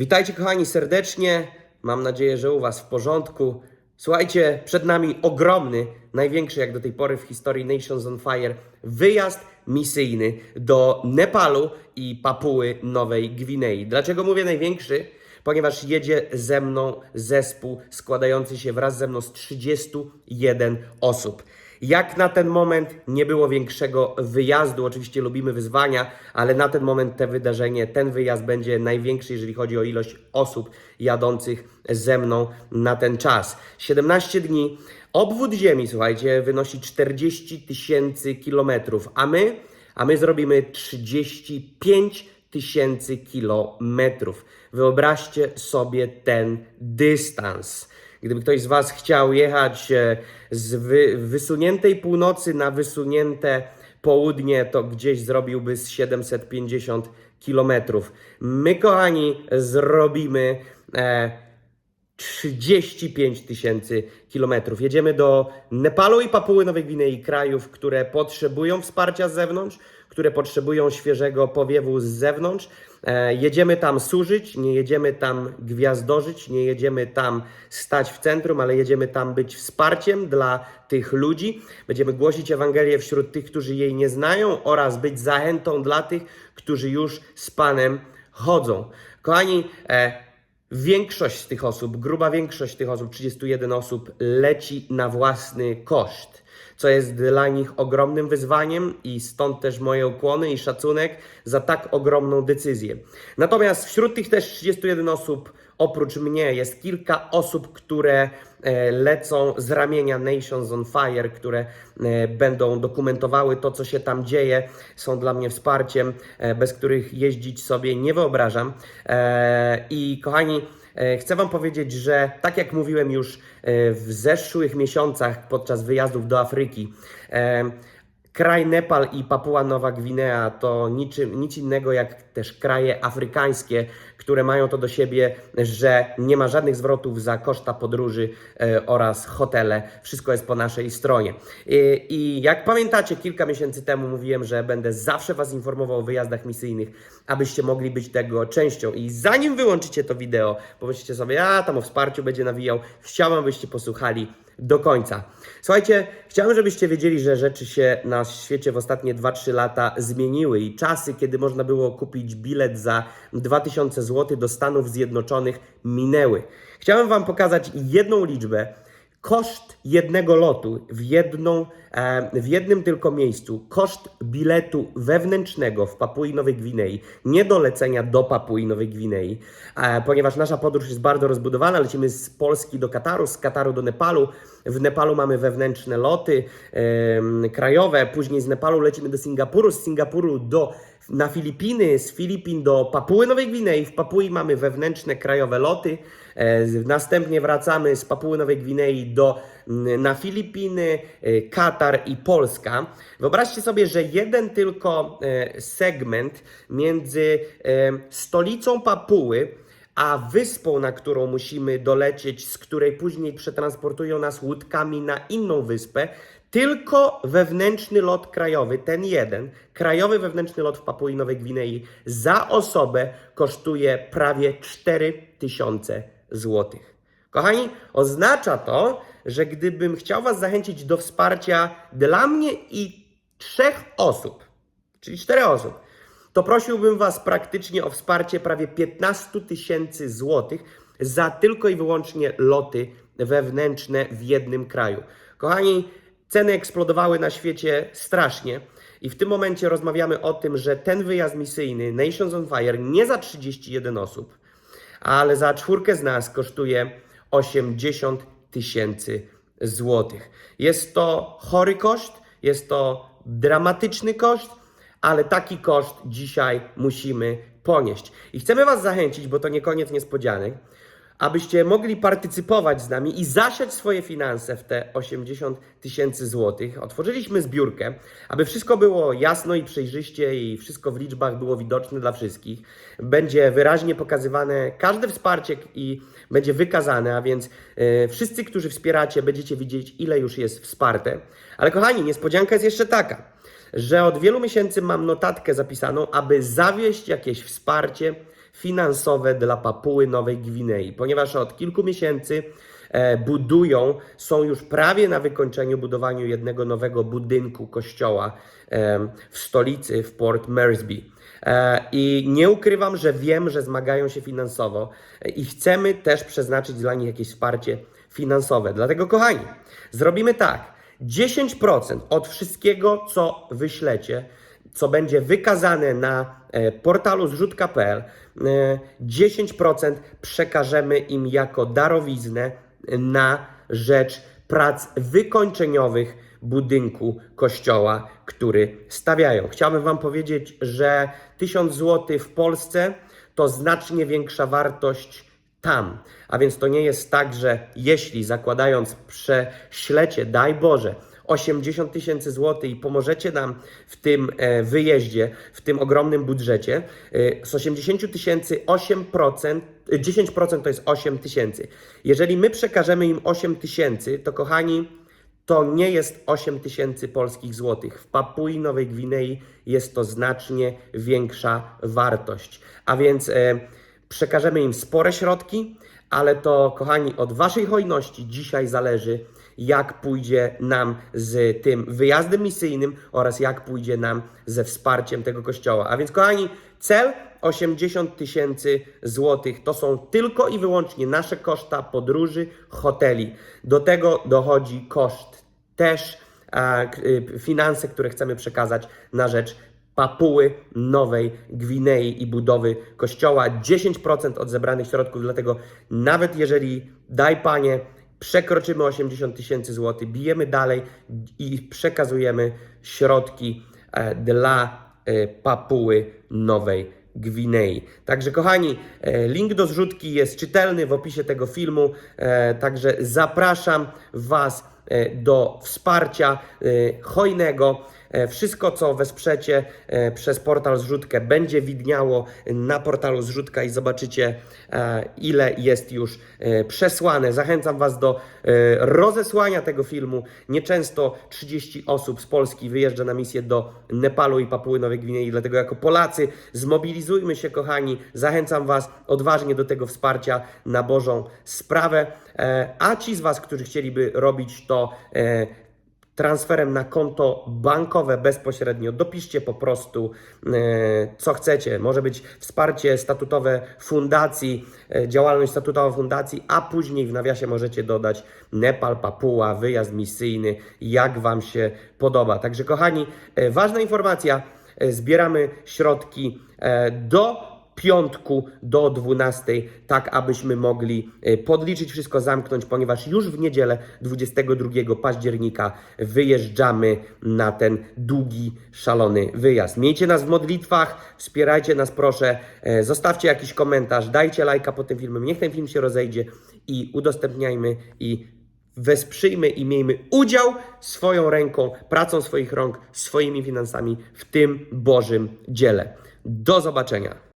Witajcie kochani serdecznie. Mam nadzieję, że u Was w porządku. Słuchajcie, przed nami ogromny, największy jak do tej pory w historii Nations on Fire wyjazd misyjny do Nepalu i Papuły Nowej Gwinei. Dlaczego mówię największy? Ponieważ jedzie ze mną zespół składający się wraz ze mną z 31 osób. Jak na ten moment nie było większego wyjazdu, oczywiście lubimy wyzwania, ale na ten moment te wydarzenie, ten wyjazd będzie największy, jeżeli chodzi o ilość osób jadących ze mną na ten czas. 17 dni. Obwód Ziemi, słuchajcie, wynosi 40 tysięcy kilometrów, a my, a my zrobimy 35 tysięcy kilometrów. Wyobraźcie sobie ten dystans. Gdyby ktoś z Was chciał jechać e, z wy, wysuniętej północy na wysunięte południe, to gdzieś zrobiłby z 750 kilometrów. My, kochani, zrobimy e, 35 tysięcy kilometrów. Jedziemy do Nepalu i Papuły Nowej Gwinei, krajów, które potrzebują wsparcia z zewnątrz, które potrzebują świeżego powiewu z zewnątrz. E, jedziemy tam służyć, nie jedziemy tam gwiazdorzyć, nie jedziemy tam stać w centrum, ale jedziemy tam być wsparciem dla tych ludzi. Będziemy głosić Ewangelię wśród tych, którzy jej nie znają oraz być zachętą dla tych, którzy już z Panem chodzą. Kochani, e, Większość z tych osób, gruba większość tych osób, 31 osób, leci na własny koszt, co jest dla nich ogromnym wyzwaniem i stąd też moje ukłony i szacunek za tak ogromną decyzję. Natomiast wśród tych też 31 osób, oprócz mnie, jest kilka osób, które e, lecą z ramienia Nations on Fire, które e, będą dokumentowały to, co się tam dzieje, są dla mnie wsparciem, e, bez których jeździć sobie nie wyobrażam. I kochani, chcę Wam powiedzieć, że tak jak mówiłem już w zeszłych miesiącach podczas wyjazdów do Afryki, Kraj Nepal i Papua Nowa Gwinea to niczym, nic innego jak też kraje afrykańskie, które mają to do siebie, że nie ma żadnych zwrotów za koszta podróży e, oraz hotele. Wszystko jest po naszej stronie. I, I jak pamiętacie, kilka miesięcy temu mówiłem, że będę zawsze Was informował o wyjazdach misyjnych, abyście mogli być tego częścią. I zanim wyłączycie to wideo, pomyślicie sobie, a tam o wsparciu będzie nawijał, chciałbym, abyście posłuchali do końca. Słuchajcie, chciałem, żebyście wiedzieli, że rzeczy się na świecie w ostatnie 2-3 lata zmieniły i czasy, kiedy można było kupić bilet za 2000 zł do Stanów Zjednoczonych minęły. Chciałem Wam pokazać jedną liczbę. Koszt jednego lotu w, jedną, e, w jednym tylko miejscu, koszt biletu wewnętrznego w Papui Nowej Gwinei, nie do lecenia do Papui Nowej Gwinei, e, ponieważ nasza podróż jest bardzo rozbudowana, lecimy z Polski do Kataru, z Kataru do Nepalu, w Nepalu mamy wewnętrzne loty krajowe, później z Nepalu lecimy do Singapuru, z Singapuru do na Filipiny, z Filipin do Papuły Nowej Gwinei. W Papui mamy wewnętrzne krajowe loty. E, następnie wracamy z Papuły Nowej Gwinei do, na Filipiny, e, Katar i Polska. Wyobraźcie sobie, że jeden tylko e, segment między stolicą Papuły a wyspą, na którą musimy dolecieć, z której później przetransportują nas łódkami na inną wyspę, tylko wewnętrzny lot krajowy, ten jeden, krajowy wewnętrzny lot w Papui Nowej Gwinei za osobę kosztuje prawie 4000 zł. Kochani, oznacza to, że gdybym chciał Was zachęcić do wsparcia dla mnie i trzech osób, czyli cztery osób, to prosiłbym Was praktycznie o wsparcie prawie 15 tysięcy złotych za tylko i wyłącznie loty wewnętrzne w jednym kraju. Kochani, ceny eksplodowały na świecie strasznie i w tym momencie rozmawiamy o tym, że ten wyjazd misyjny Nations on Fire nie za 31 osób, ale za czwórkę z nas kosztuje 80 tysięcy złotych. Jest to chory koszt, jest to dramatyczny koszt, ale taki koszt dzisiaj musimy ponieść. I chcemy Was zachęcić, bo to nie koniec niespodzianek, abyście mogli partycypować z nami i zasiać swoje finanse w te 80 tysięcy złotych. Otworzyliśmy zbiórkę, aby wszystko było jasno i przejrzyście i wszystko w liczbach było widoczne dla wszystkich. Będzie wyraźnie pokazywane każde wsparcie i będzie wykazane, a więc e, wszyscy, którzy wspieracie, będziecie widzieć, ile już jest wsparte. Ale kochani, niespodzianka jest jeszcze taka że od wielu miesięcy mam notatkę zapisaną, aby zawieść jakieś wsparcie finansowe dla Papuły Nowej Gwinei, ponieważ od kilku miesięcy e, budują, są już prawie na wykończeniu budowaniu jednego nowego budynku kościoła w stolicy, w Port Moresby. E, I nie ukrywam, że wiem, że zmagają się finansowo e, i chcemy też przeznaczyć dla nich jakieś wsparcie finansowe. Dlatego, kochani, zrobimy tak. 10% od wszystkiego, co wyślecie, co będzie wykazane na e, portalu zrzutka.pl, e, 10% przekażemy im jako darowiznę na rzecz prac wykończeniowych budynku kościoła, który stawiają. Chciałbym Wam powiedzieć, że 1000 zł w Polsce to znacznie większa wartość tam. A więc to nie jest tak, że jeśli zakładając prześlecie, daj Boże, 80 tysięcy złotych i pomożecie nam w tym e, wyjeździe, w tym ogromnym budżecie, e, z 80 tysięcy 8%, e, 10% to jest 8 tysięcy. Jeżeli my przekażemy im 8 tysięcy, to kochani, to nie jest 8 tysięcy polskich złotych. W Papui Nowej Gwinei jest to znacznie większa wartość. A więc e, przekażemy im spore środki, ale to, kochani, od Waszej hojności dzisiaj zależy, jak pójdzie nam z tym wyjazdem misyjnym oraz jak pójdzie nam ze wsparciem tego kościoła. A więc, kochani, cel 80 tysięcy złotych to są tylko i wyłącznie nasze koszta podróży, hoteli. Do tego dochodzi koszt też a, y, finanse, które chcemy przekazać na rzecz Papuły Nowej Gwinei i budowy kościoła. 10% od zebranych środków, dlatego nawet jeżeli, daj Panie, przekroczymy 80 tysięcy złotych, bijemy dalej i przekazujemy środki e, dla e, Papuły Nowej Gwinei. Także kochani, e, link do zrzutki jest czytelny w opisie tego filmu, także zapraszam Was do wsparcia hojnego. E, Wszystko, co wesprzecie e, przez portal Zrzutkę, będzie widniało na portalu Zrzutka i zobaczycie, e, ile jest już przesłane. Zachęcam Was do rozesłania tego filmu. Nieczęsto 30 osób z Polski wyjeżdża na misję do Nepalu i Papuły Nowej Gwinei, dlatego jako Polacy zmobilizujmy się, kochani. Zachęcam Was odważnie do tego wsparcia na Bożą sprawę. A ci z Was, którzy chcieliby robić to transferem na konto bankowe bezpośrednio. Dopiszcie po prostu, e, co chcecie. Może być wsparcie statutowe fundacji, e, działalność statutowa fundacji, a później w nawiasie możecie dodać Nepal, Papua, wyjazd misyjny, jak Wam się podoba. Także, kochani, e, ważna informacja. Zbieramy środki do piątku do 12, tak abyśmy mogli e, podliczyć wszystko, zamknąć, ponieważ już w niedzielę 22 października wyjeżdżamy na ten długi, szalony wyjazd. Miejcie nas w modlitwach, wspierajcie nas proszę, e, zostawcie jakiś komentarz, dajcie lajka pod tym filmem, niech ten film się rozejdzie i udostępniajmy i wesprzyjmy i miejmy udział swoją ręką, pracą swoich rąk, swoimi finansami w tym Bożym dziele. Do zobaczenia.